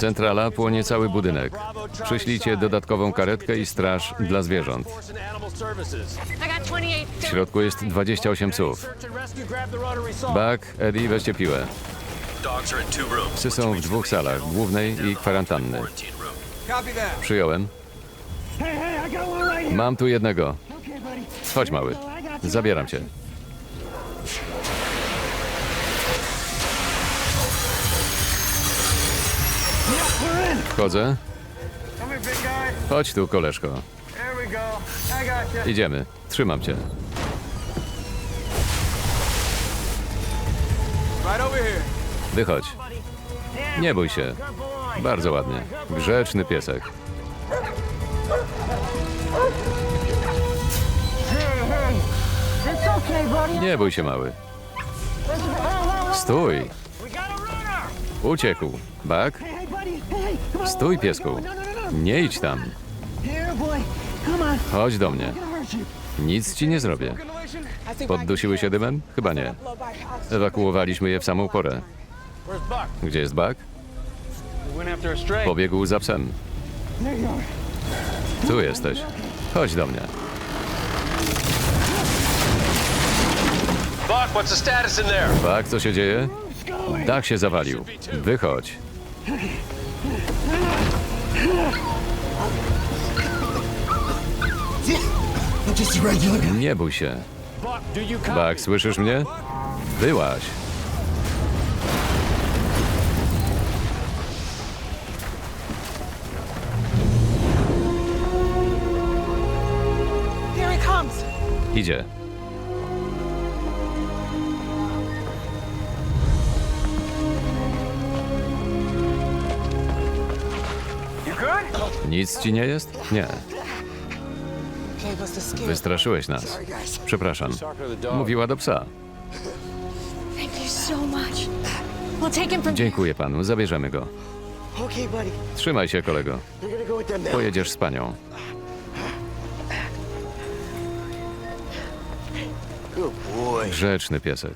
Centrala płonie cały budynek. Przyślijcie dodatkową karetkę i straż dla zwierząt. Horse and Animal Services. I got 28. W środku jest 28 psów. Buck, Eddie, weźcie piłę. Psy są w dwóch salach, głównej i kwarantanny. Przyjąłem. Mam tu jednego. Chodź, mały. Zabieram cię. Wchodzę. Chodź tu, koleżko. Idziemy. Trzymam cię. Wychodź. Nie bój się. Bardzo ładnie. Grzeczny piesek. Nie bój się, mały. Stój. Uciekł. Buck, Stój, piesku. nie idź tam. Chodź do mnie. Nic ci nie zrobię. Poddusiły się dymem? Chyba nie. Ewakuowaliśmy je w samą porę. Gdzie jest Buck? Pobiegł za psem. Tu jesteś. Chodź do mnie. Buck, what's the status in there? Buck, co się dzieje? Dach się zawalił. Wychodź. Nie bój się. Buck? Buck, słyszysz mnie? Comes. Idzie. Nic ci nie jest? Nie. Wystraszyłeś nas. Przepraszam. Mówiła do psa. Dziękuję panu, zabierzemy go. Trzymaj się, kolego. Pojedziesz z panią. Grzeczny piesek.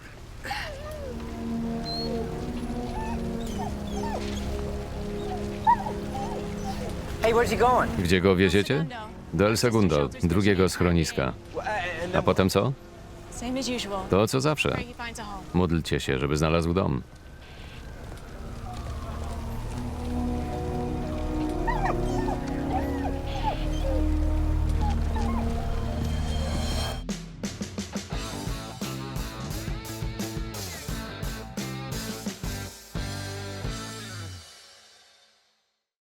Gdzie go wieziecie? Do El Segundo, drugiego schroniska. A potem co? To co zawsze. Módlcie się, żeby znalazł dom.